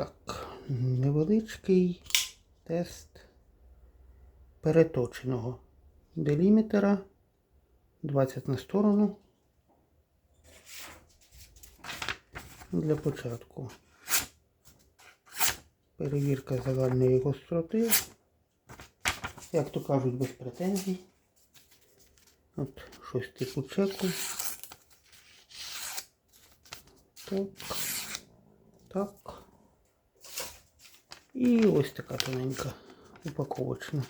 Так, невеличкий тест переточеного деліметра 20 на сторону. Для початку перевірка загальної гостроти. Як то кажуть, без претензій. От щось типу чеку. Так. Так. І ось така тоненька упаковочна.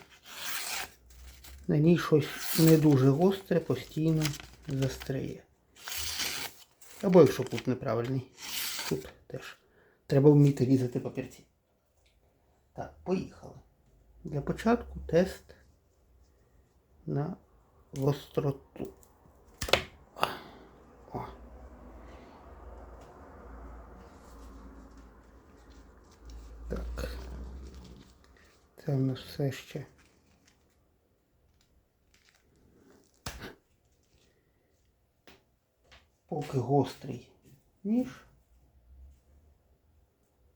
На ній щось не дуже гостре, постійно застряє. Або якщо кут неправильний. Тут теж. Треба вміти різати папірці. Так, поїхали. Для початку тест на гостроту. Так. Нас все ще. Поки гострий ніж,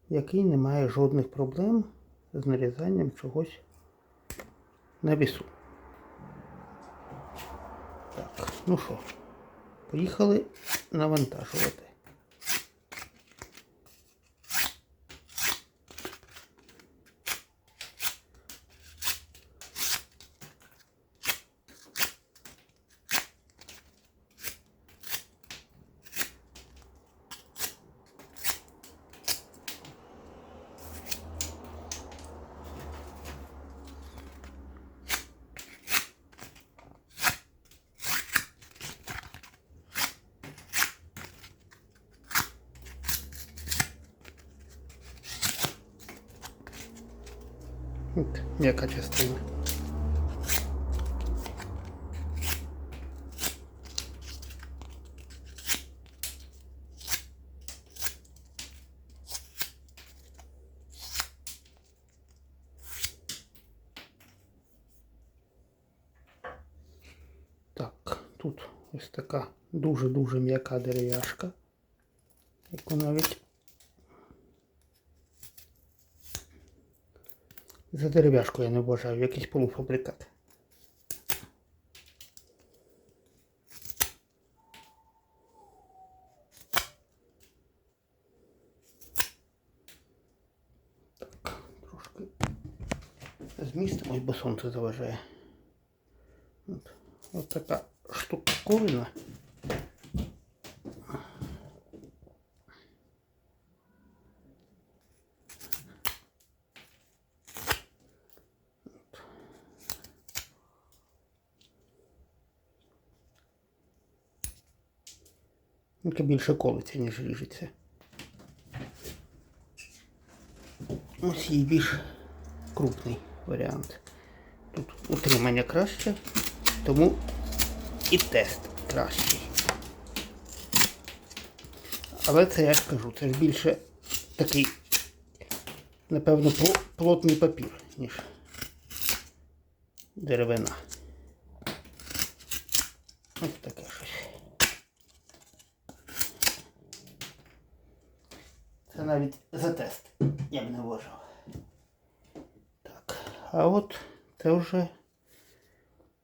який не має жодних проблем з нарізанням чогось на вісу. Так, ну що, поїхали навантажувати. От, м'яка частина. Так, тут ось така дуже-дуже м'яка дерев'яшка, яку навіть За дерев'яшку я не вважаю, якийсь полуфабрикат. Так, трошки змістимось, бо сонце заважає. От, от така штуковина. Яке більше колиться, ніж ріжеться. Ось є більш крупний варіант. Тут утримання краще, тому і тест кращий. Але це я ж кажу, це ж більше такий, напевно, плотний папір, ніж деревина. Ось таке щось. Це навіть за тест я б не вважав. Так, а от це вже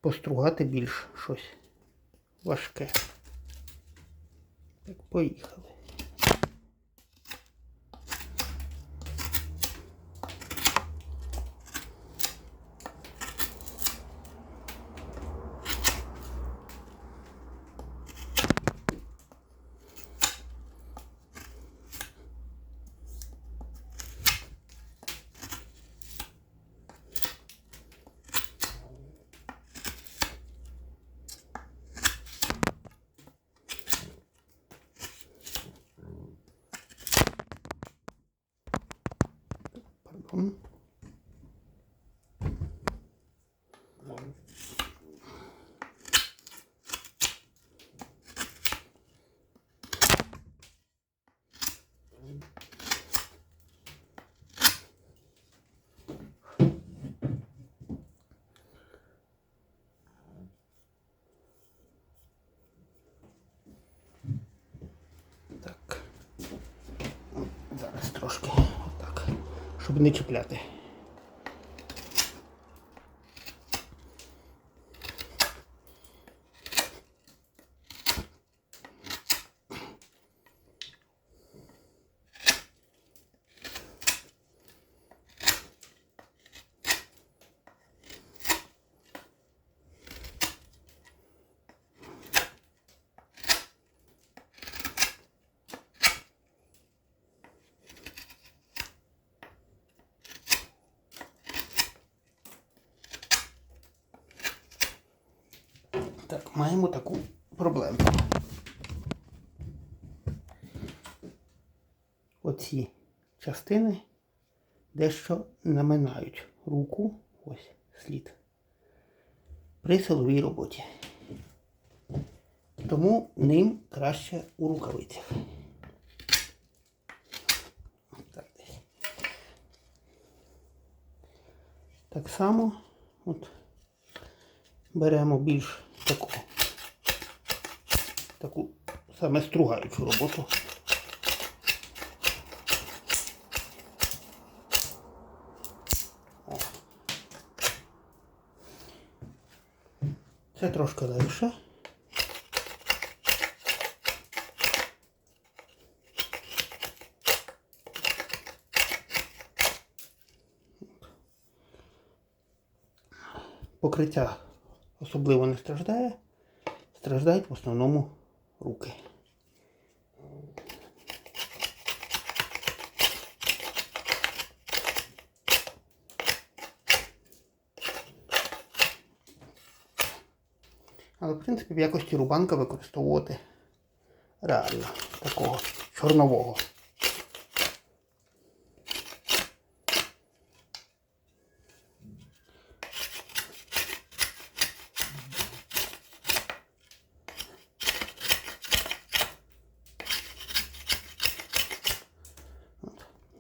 постругати більш щось важке. Так, поїхали. शुभनी खिपलाते हैं маємо таку проблему. Оці частини дещо наминають руку, ось слід, при силовій роботі. Тому ним краще у рукавицях. Так, так само от, беремо більш таку, таку саме стругаючу роботу. Це трошки легше. Покриття особливо не страждає. Страждають в основному руки. Але, в принципі, в якості рубанка використовувати реально такого чорнового.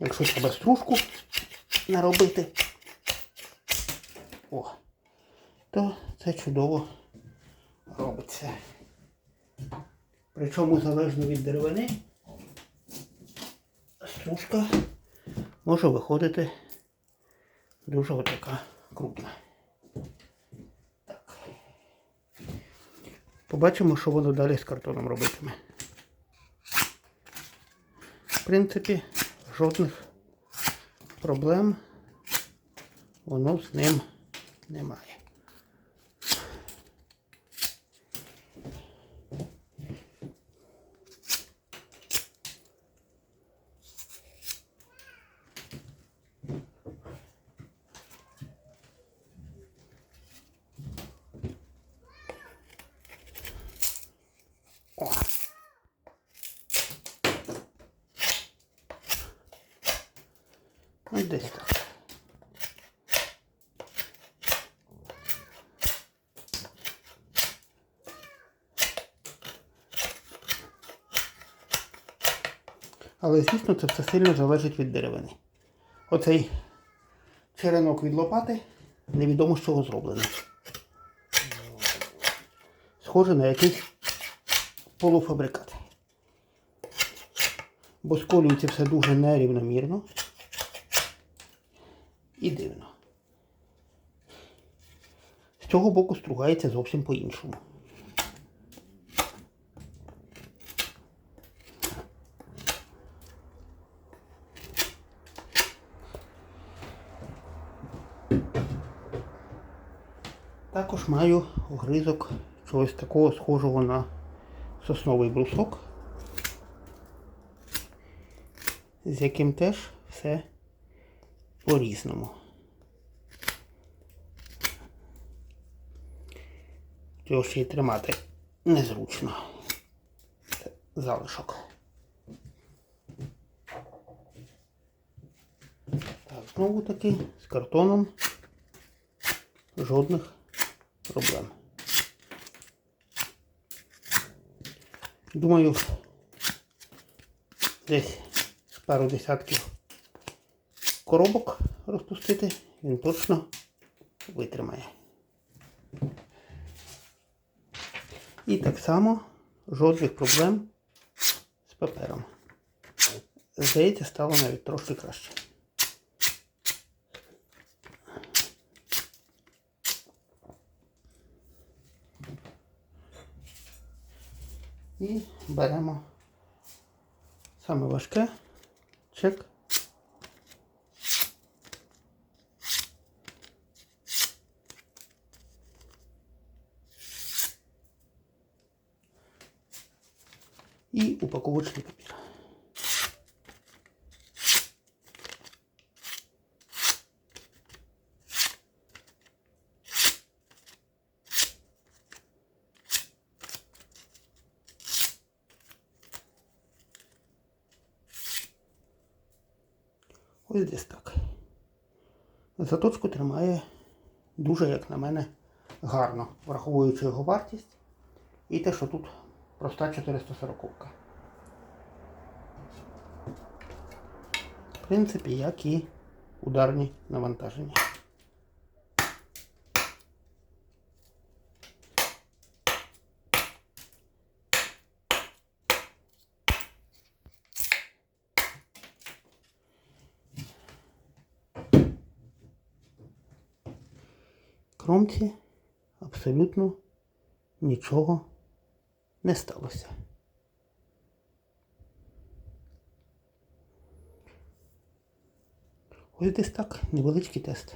Якщо треба стружку наробити, о, то це чудово робиться. Причому залежно від деревини, стружка може виходити дуже отака крупна. Так. Побачимо, що воно далі з картоном робитиме. В принципі, жодних проблем воно з ним немає. О. Ось десь. Але, звісно, це все сильно залежить від деревини. Оцей черенок від лопати невідомо з чого зроблений. Схоже на якийсь полуфабрикат. Бо сколюється все дуже нерівномірно і дивно. З цього боку стругається зовсім по-іншому. Також маю огризок чогось такого схожого на сосновий брусок, з яким теж все по-різному. Його ще й тримати незручно. Це залишок. Так, знову таки з картоном жодних проблем. Думаю, десь пару десятків коробок розпустити, він точно витримає. І так само жодних проблем з папером. Здається, стало навіть трошки краще. І беремо саме важке чек І упаковочний папір. Ось десь так. Заточку тримає дуже, як на мене, гарно, враховуючи його вартість і те, що тут проста 440. В принципі, як і ударні навантаження. Кромці абсолютно нічого не сталося. Ось десь так, невеличкий тест.